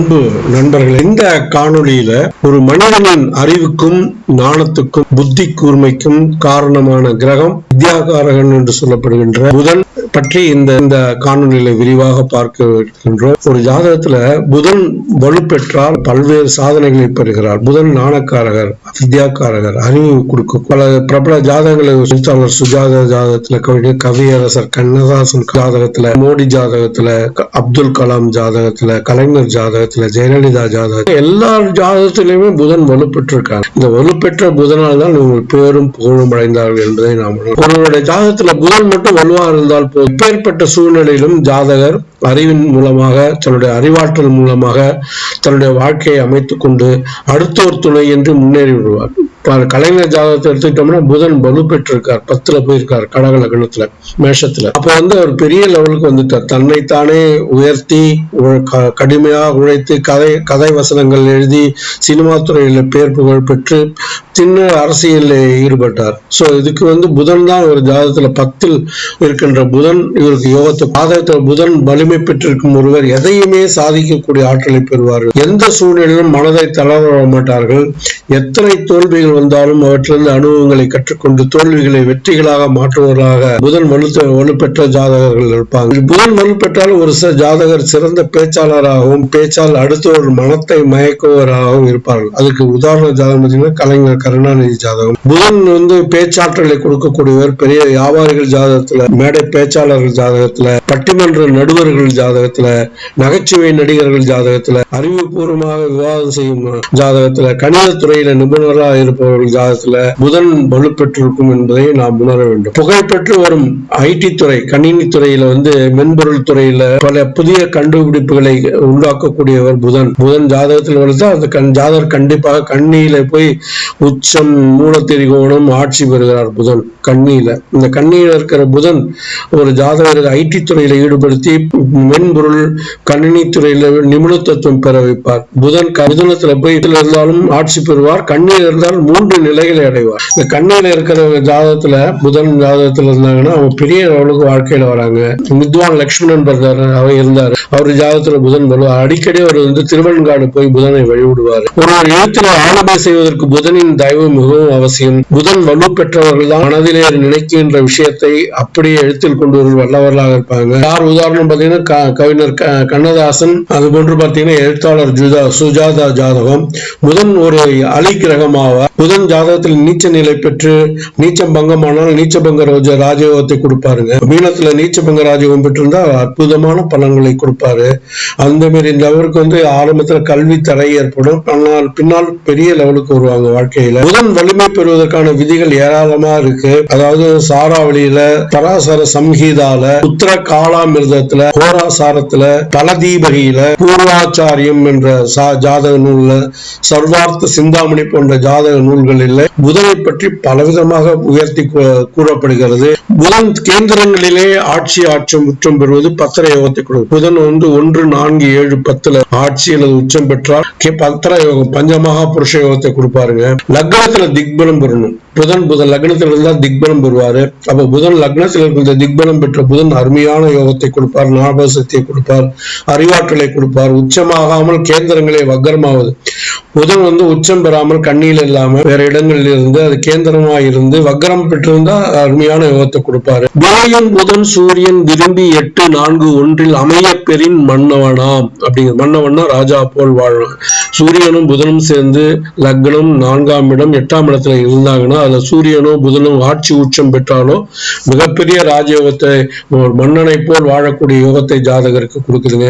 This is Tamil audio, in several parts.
அன்பு நண்பர்கள் இந்த காணொளியில ஒரு மனிதனின் அறிவுக்கும் ஞானத்துக்கும் புத்தி கூர்மைக்கும் காரணமான கிரகம் வித்யாகாரகன் என்று சொல்லப்படுகின்ற புதன். பற்றி இந்த இந்த காணொலியில விரிவாக பார்க்க இருக்கின்றோம் ஒரு ஜாதகத்துல புதன் வலுப்பெற்றால் பல்வேறு சாதனைகளை பெறுகிறார். புதன் நாணக்காரகர் வித்யாக்காரகர் அறிவு கொடுக்கும் பல பிரபல ஜாதகங்களை எழுத்தாளர் சுஜாதா ஜாதகத்துல கவிஞர் கவியரசர் கண்ணதாசன் ஜாதகத்துல மோடி ஜாதகத்துல அப்துல் கலாம் ஜாதகத்துல கலைஞர் ஜாதகத்துல ஜெயலலிதா ஜாதகத்துல எல்லா ஜாதகத்திலுமே புதன் வலுப்பெற்றிருக்காங்க இந்த வலுப்பெற்ற புதனால் தான் இவங்க பேரும் புகழும் அடைந்தார்கள் என்பதை நாம் உங்களுடைய ஒருவருடைய ஜாதகத்துல புதன் மட்டும் வலுவா இருந்தால் எப்பேற்பட்ட சூழ்நிலையிலும் ஜாதகர் அறிவின் மூலமாக தன்னுடைய அறிவாற்றல் மூலமாக தன்னுடைய வாழ்க்கையை அமைத்துக் கொண்டு அடுத்தோர் துணை என்று முன்னேறி விடுவார் கலைஞர் ஜாதகத்தை எடுத்துக்கிட்டோம்னா புதன் வலு பெற்றிருக்கார். பத்துல போயிருக்கார் கடக கணத்துல மேஷத்துல. அப்ப வந்து அவர் பெரிய லெவலுக்கு வந்துட்டார். தன்னைத்தானே உயர்த்தி க- கடுமையாக உழைத்து கதை கதை வசனங்கள் எழுதி சினிமா துறையில பேர் புகழ் பெற்று சின்ன அரசியலில் ஈடுபட்டார். சோ இதுக்கு வந்து புதன் தான் ஒரு ஜாதகத்துல பத்தில் இருக்கின்ற புதன். இவருக்கு யோகத்தை பாதகத்தில் புதன் வலிமை பெற்றிருக்கும் ஒருவர். எதையுமே சாதிக்கக்கூடிய ஆற்றலை பெறுவார்கள். எந்த சூழ்நிலையிலும் மனதை தளர மாட்டார்கள். எத்தனை தோல்விகள் வந்தாலும் அவற்றிலிருந்து அனுபவங்களை கற்றுக்கொண்டு தோல்விகளை வெற்றிகளாக மாற்றுவதாக புதன் வலுத்த வலுப்பெற்ற ஜாதகர்கள் இருப்பாங்க. புதன் வலுப்பெற்றால் ஒரு சில ஜாதகர் சிறந்த பேச்சாளராகவும் பேச்சால் அடுத்தவர் மனத்தை மயக்குவராகவும் இருப்பார்கள். அதுக்கு உதாரண ஜாதகம் பார்த்தீங்கன்னா கலைஞர் கருணாநிதி ஜாதகம். புதன் வந்து பேச்சாற்றலை கொடுக்கக்கூடியவர் பெரிய வியாபாரிகள் ஜாதகத்துல மேடை பேச்சாளர்கள் ஜாதகத்துல பட்டிமன்ற நடுவர்கள் ஜாதகத்துல நகைச்சுவை நடிகர்கள் ஜாதகத்துல அறிவுபூர்வமாக விவாதம் செய்யும் ஜாதகத்துல கணித துறையில நிபுணராக இருப்பவர்கள் ஜாதகத்துல புதன் வலுப்பெற்றிருக்கும் என்பதை நாம் உணர வேண்டும். புகழ்பெற்று வரும் ஐடி துறை கணினி துறையில வந்து மென்பொருள் துறையில பல புதிய கண்டுபிடிப்புகளை உண்டாக்கக்கூடியவர் புதன். புதன் ஜாதகத்தில் வளர்த்தா அந்த கண் ஜாதகர் கண்டிப்பாக கண்ணியில போய் உச்சம் மூலத்திரிகோணம் ஆட்சி பெறுகிறார் புதன் கண்ணியில. இந்த கண்ணியில இருக்கிற புதன் ஒரு ஜாதகருக்கு ஐடி துறையில ஈடுபடுத்தி மென்பொருள் கணினி துறையில நிபுணத்துவம் பெற வைப்பார். புதன் புதனத்துல போய் இதுல இருந்தாலும் ஆட்சி பெறுவார். கண்ணியில இருந்தால் மூன்று நிலைகளை அடைவார். இந்த கண்ணியில இருக்கிற ஜாதகத்துல புதன் ஜாதகத்துல இருந்தாங்கன்னா அவங்க பெரிய அளவுக்கு வாழ்க்கையில வராங்க. வித்வான் லக்ஷ்மணன் பிரதர் அவர் இருந்தார். அவர் ஜாதகத்துல புதன் வருவார். அடிக்கடி அவர் வந்து திருவெண்காடு போய் புதனை வழிவிடுவார் ஒரு எழுத்துல ஆளுமை செய்வதற்கு புதனின் தயவு மிகவும் அவசியம். புதன் வலு பெற்றவர்கள் தான் மனதிலே நினைக்கின்ற விஷயத்தை அப்படியே எழுத்தில் கொண்டு வரும் வல்லவர்களாக இருப்பாங்க. யார் உதாரணம் பாத்தீங்கன்னா கவிஞர் கண்ணதாசன் அது போன்று பாத்தீங்கன்னா எழுத்தாளர் ஜுதா சுஜாதா ஜாதகம். புதன் ஒரு அலி கிரகமாவார். புதன் ஜாதகத்தில் நீச்ச நிலை பெற்று நீச்சம் பங்கமானால் நீச்சபங்க ரோஜ ராஜயோகத்தை கொடுப்பாருங்க. மீனத்துல நீச்சபங்க ராஜயோகம் பெற்றிருந்தா அற்புதமான பலன்களை கொடுப்பாரு. அந்த மாதிரி இந்த அவருக்கு வந்து ஆரம்பத்தில் கல்வி தடை ஏற்படும். ஆனால் பின்னால் பெரிய லெவலுக்கு வருவாங்க வாழ்க்கையில புதன் வலிமை பெறுவதற்கான விதிகள் ஏராளமா இருக்கு. அதாவது சாராவளியில பராசர சம்ஹீதால உத்தர காலாமிர்தத்துல கோராசாரத்துல தலதீபகியில பூர்வாச்சாரியம் என்ற ஜாதக நூல்ல சர்வார்த்த சிந்தாமணி போன்ற ஜாதக நூல்களில் புதனை பற்றி பலவிதமாக உயர்த்தி கூறப்படுகிறது. புதன் கேந்திரங்களிலே ஆட்சி ஆட்சம் உச்சம் பெறுவது பத்திர யோகத்தை கொடுக்கும். புதன் வந்து ஒன்று நான்கு ஏழு பத்துல ஆட்சி அல்லது உச்சம் பெற்றால் பத்திர யோகம் பஞ்சமாக புருஷ யோகத்தை கொடுப்பாருங்க. லக்னத்துல திக்பலம் பெறணும். புதன் புதன் லக்னத்துல இருந்தா திக்பலம் பெறுவாரு. அப்ப புதன் லக்னத்தில் இருந்த திக்பலம் பெற்ற புதன் அருமையான யோகத்தை கொடுப்பார் ஞாபகத்தை கொடுப்பார் அறிவாற்றலை கொடுப்பார். உச்சமாகாமல் கேந்திரங்களே வக்கரமாவது. புதன் வந்து உச்சம் பெறாமல் கண்ணியில் இல்லாம வேற இடங்களில் இருந்து அது கேந்திரமா இருந்து வக்கரம் பெற்றிருந்தா அருமையான யோகத்தை கொடுப்பாரு. விளையும் புதன் சூரியன் விரும்பி எட்டு நான்கு ஒன்றில் அமைய பெறின் மன்னவனாம். அப்படிங்கிற மன்னவன்னா ராஜா போல் வாழ்வான் சூரியனும் புதனும் சேர்ந்து லக்னம் நான்காம் இடம் எட்டாம் இடத்துல இருந்தாங்கன்னா அதுல சூரியனும் புதனும் ஆட்சி உச்சம் பெற்றாலோ மிகப்பெரிய ராஜயோகத்தை மன்னனை போல் வாழக்கூடிய யோகத்தை ஜாதகருக்கு கொடுக்குதுங்க.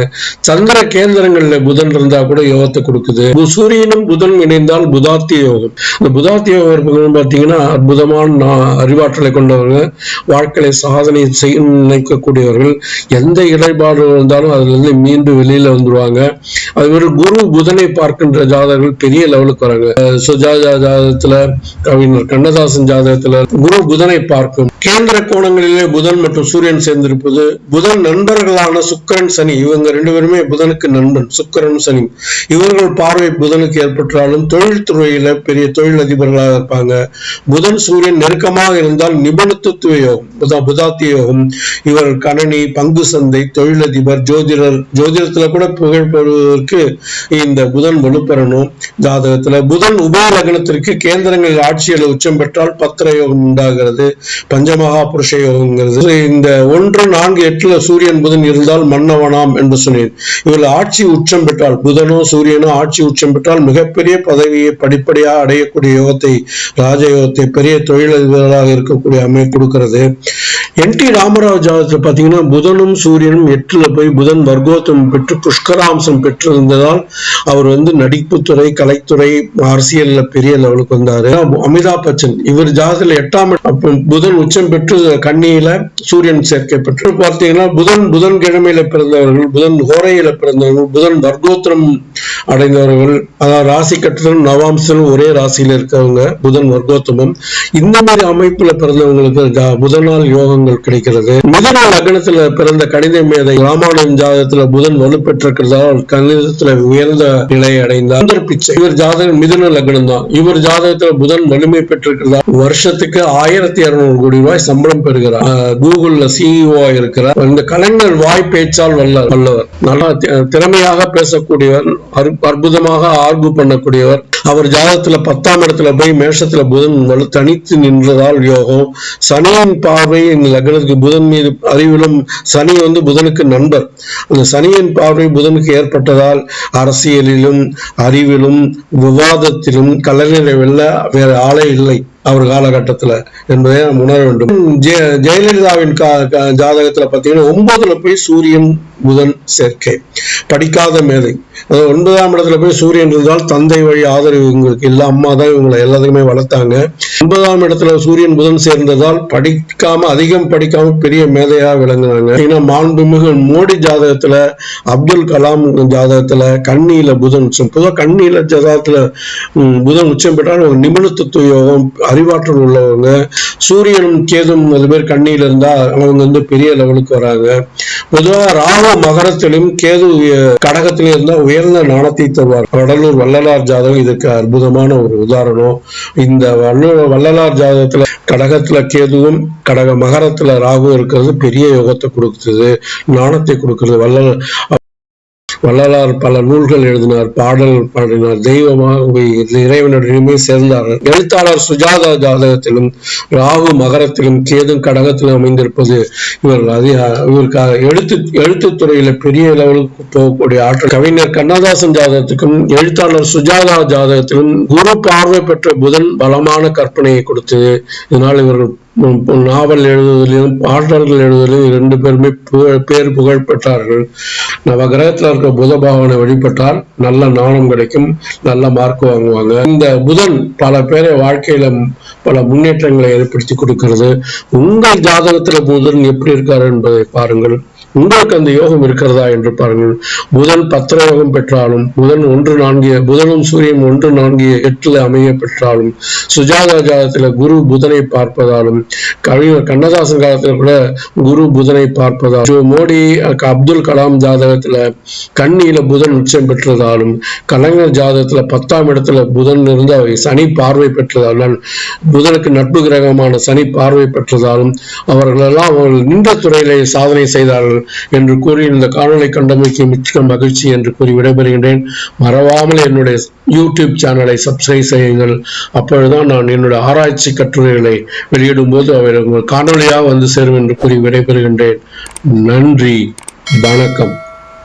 சந்திர கேந்திரங்கள்ல புதன் இருந்தா கூட யோகத்தை கொடுக்குது. சூரியனும் புதன் இணைந்தால் புதாத்திய யோகம். இந்த புதாத்திய யோகம் இருப்பவங்க பார்த்தீங்கன்னா அற்புதமான அறிவாற்றலை கொண்டவர்கள் வாழ்க்கையை சாதனை செய்ய நினைக்கக்கூடியவர்கள் எந்த இடர்பாடு இருந்தாலும் அதுல இருந்து மீண்டும் வெளியில வந்துருவாங்க. அது ஒரு குரு புதனை பார்க்க பார்க்கின்ற ஜாதகர்கள் பெரிய லெவலுக்கு வராங்க. சுஜாஜா ஜாதகத்துல கவிஞர் கண்ணதாசன் ஜாதகத்துல குரு புதனை பார்க்கும். கேந்திர கோணங்களிலே புதன் மற்றும் சூரியன் சேர்ந்திருப்பது புதன் நண்பர்களான சுக்கரன் சனி. இவங்க ரெண்டு பேருமே புதனுக்கு நண்பன் சுக்கரன் சனி. இவர்கள் பார்வை புதனுக்கு ஏற்பட்டாலும் தொழில் துறையில பெரிய தொழில் அதிபர்களாக இருப்பாங்க. புதன் சூரியன் நெருக்கமாக இருந்தால் நிபுணத்துவ யோகம் புதா புதாத்திய யோகம். இவர் கணனி பங்கு சந்தை தொழிலதிபர் ஜோதிடர் ஜோதிடத்துல கூட புகழ் பெறுவதற்கு இந்த புதன் வலுப்பெறணும் ஜாதகத்துல புதன் உபய லக்னத்திற்கு கேந்திரங்களில் ஆட்சியில் உச்சம் பெற்றால் பத்திர யோகம் உண்டாகிறது. பஞ்சமகா புருஷ யோகங்கிறது இந்த ஒன்று நான்கு எட்டுல சூரியன் புதன் இருந்தால் மன்னவனாம் என்று சொன்னேன். இவர்கள் ஆட்சி உச்சம் பெற்றால் புதனோ சூரியனோ ஆட்சி உச்சம் பெற்றால் மிகப்பெரிய பதவியை படிப்படியாக அடையக்கூடிய யோகத்தை ராஜயோகத்தை பெரிய தொழிலதிபர்களாக இருக்கக்கூடிய அமை கொடுக்கிறது. என் டி ராமராவ் ஜாதகத்தில் பார்த்தீங்கன்னா புதனும் சூரியனும் எட்டுல போய் புதன் வர்க்கோத்தம் பெற்று புஷ்கராம்சம் பெற்றிருந்ததால் அவர் வந்து வந்து நடிப்புத்துறை கலைத்துறை அரசியல்ல பெரிய லெவலுக்கு வந்தாரு. அமிதாப் பச்சன். இவர் ஜாதகத்துல எட்டாம் புதன் உச்சம் பெற்று கண்ணியில சூரியன் சேர்க்கை பெற்று பார்த்தீங்கன்னா புதன் புதன் கிழமையில பிறந்தவர்கள் புதன் ஹோரையில பிறந்தவர்கள் புதன் வர்க்கோத்திரம் அடைந்தவர்கள் அதாவது ராசி கட்டத்திலும் நவாம்சலும் ஒரே ராசியில இருக்கவங்க புதன் வர்க்கோத்தமம். இந்த மாதிரி அமைப்புல பிறந்தவங்களுக்கு புதனால் யோகங்கள் கிடைக்கிறது. மிதன லக்னத்துல பிறந்த கணித மேதை ராமானுஜன் ஜாதகத்துல புதன் வலுப்பெற்றிருக்கிறதால் கணிதத்துல உயர்ந்த நிலை அடைந்தார். சுந்தர் பிச்சை. இவர் ஜாதகம் மிதுன லக்னம் தான் இவர் ஜாதகத்துல புதன் வலிமை பெற்றிருக்கிறதா? வருஷத்துக்கு ஆயிரத்தி இருநூறு கோடி ரூபாய் சம்பளம் பெறுகிறார். கூகுள்ல சிஇஓ இருக்கிறார். இந்த கலைஞர் வாய் பேச்சால் வல்ல வல்லவர். நல்லா திறமையாக பேசக்கூடியவர் அற்புதமாக ஆர்கு பண்ணக்கூடியவர். அவர் ஜாதகத்துல பத்தாம் இடத்துல போய் மேஷத்துல புதன் வலு தனித்து நின்றதால் யோகம். சனியின் பார்வை இந்த லக்னத்துக்கு புதன் மீது அறிவிலும் சனி வந்து புதனுக்கு நண்பர். அந்த சனியின் பார்வை புதனுக்கு ஏற்பட்டதால் அரசியலிலும் அறிவிலும் விவாதத்திலும் கலைஞரை வெல்ல வேற ஆளே இல்லை அவர் காலகட்டத்துல என்பதை நாம் உணர வேண்டும். ஜெய- ஜெயலலிதாவின் கா- கா- ஜாதகத்துல பாத்தீங்கன்னா ஒன்பதுல போய் சூரியன் புதன் சேர்க்கை. படிக்காத மேதை. ஒன்பதாம் இடத்துல போய் சூரியன் இருந்தால் தந்தை வழி ஆதரவு இவங்களுக்கு இல்ல அம்மா தான் இவங்களை எல்லாத்துக்குமே வளர்த்தாங்க. ஒன்பதாம் இடத்துல சூரியன் புதன் சேர்ந்ததால் படிக்காம அதிகம் படிக்காம பெரிய மேதையா விளங்குனாங்க ஏன்னா மாண்புமிகு மோடி ஜாதகத்துல அப்துல் கலாம் ஜாதகத்துல கண்ணியில புதன். உச்சம் பொதுவாக கண்ணியில ஜாதகத்துல புதன் உச்சம் பெற்றால் ஒரு நிபுணத்துவ யோகம் அறிவாற்றல் உள்ளவங்க. சூரியனும் கேதும் அது பேர் கண்ணியில இருந்தா அவங்க வந்து பெரிய லெவலுக்கு வராங்க. பொதுவா ராகு மகரத்திலும் கேது கடகத்திலும் இருந்தா உயர்ந்த நாணத்தை தருவார். வடலூர் வள்ளலார் ஜாதகம் இதுக்கு அற்புதமான ஒரு உதாரணம். இந்த வள்ளூர் வள்ளலார் ஜாதகத்துல கடகத்துல கேதுவும் கடக மகரத்துல ராகு இருக்கிறது. பெரிய யோகத்தை கொடுக்குது. நாணத்தை கொடுக்கிறது வள்ளல் வள்ளலார் பல நூல்கள் எழுதினார் பாடல் பாடினார். தெய்வமாக இறைவனுடையுமே சேர்ந்தார். எழுத்தாளர் சுஜாதா ஜாதகத்திலும் ராகு மகரத்திலும் கேதும் கடகத்திலும் அமைந்திருப்பது இவர் அதிக எழுத்து எழுத்துத்துறையில பெரிய லெவலுக்கு போகக்கூடிய ஆற்றல். கவிஞர் கண்ணதாசன் ஜாதகத்துக்கும் எழுத்தாளர் சுஜாதா ஜாதகத்திலும் குரு பார்வை பெற்ற புதன் பலமான கற்பனையை கொடுத்தது. இதனால் இவர்கள் நாவல் எழுதுவதிலும் பாடல்கள் எழுதுவதிலும் ரெண்டு பேருமே பேர் புகழ் பெற்றார்கள் நவகிரகத்தில் இருக்க புத பாவனை வழிபட்டால் நல்ல நாணம் கிடைக்கும் நல்ல மார்க் வாங்குவாங்க. இந்த புதன் பல பேரை வாழ்க்கையில பல முன்னேற்றங்களை ஏற்படுத்தி கொடுக்கிறது. உங்கள் ஜாதகத்துல புதன் எப்படி இருக்காரு என்பதை பாருங்கள். உங்களுக்கு அந்த யோகம் இருக்கிறதா என்று பாருங்கள். புதன் பத்திர யோகம் பெற்றாலும் புதன் ஒன்று நான்கு புதனும் சூரியன் ஒன்று நான்கு எட்டுல அமைய பெற்றாலும் சுஜாதா ஜாதகத்துல குரு புதனை பார்ப்பதாலும் கவிஞர் கண்ணதாசன் காலத்துல கூட குரு புதனை பார்ப்பதால் மோடி அப்துல் கலாம் ஜாதகத்துல கண்ணியில புதன் உச்சம் பெற்றதாலும் கலைஞர் ஜாதகத்துல பத்தாம் இடத்துல புதன் இருந்து அவை சனி பார்வை பெற்றதாலும் புதனுக்கு நட்பு கிரகமான சனி பார்வை பெற்றதாலும் அவர்களெல்லாம் அவர்கள் நின்ற துறையிலே சாதனை செய்தார்கள். என்று கூறி இந்த காணொளி கண்டமைக்கு மிக்க மகிழ்ச்சி என்று கூறி விடைபெறுகின்றேன். மறவாமல் என்னுடைய யூடியூப் சேனலை சப்ஸ்கிரைப் செய்யுங்கள். அப்பொழுதுதான் நான் என்னுடைய ஆராய்ச்சி கட்டுரைகளை வெளியிடும் போது அவை உங்கள் காணொலியாக வந்து சேரும் என்று கூறி விடைபெறுகின்றேன். நன்றி. வணக்கம்.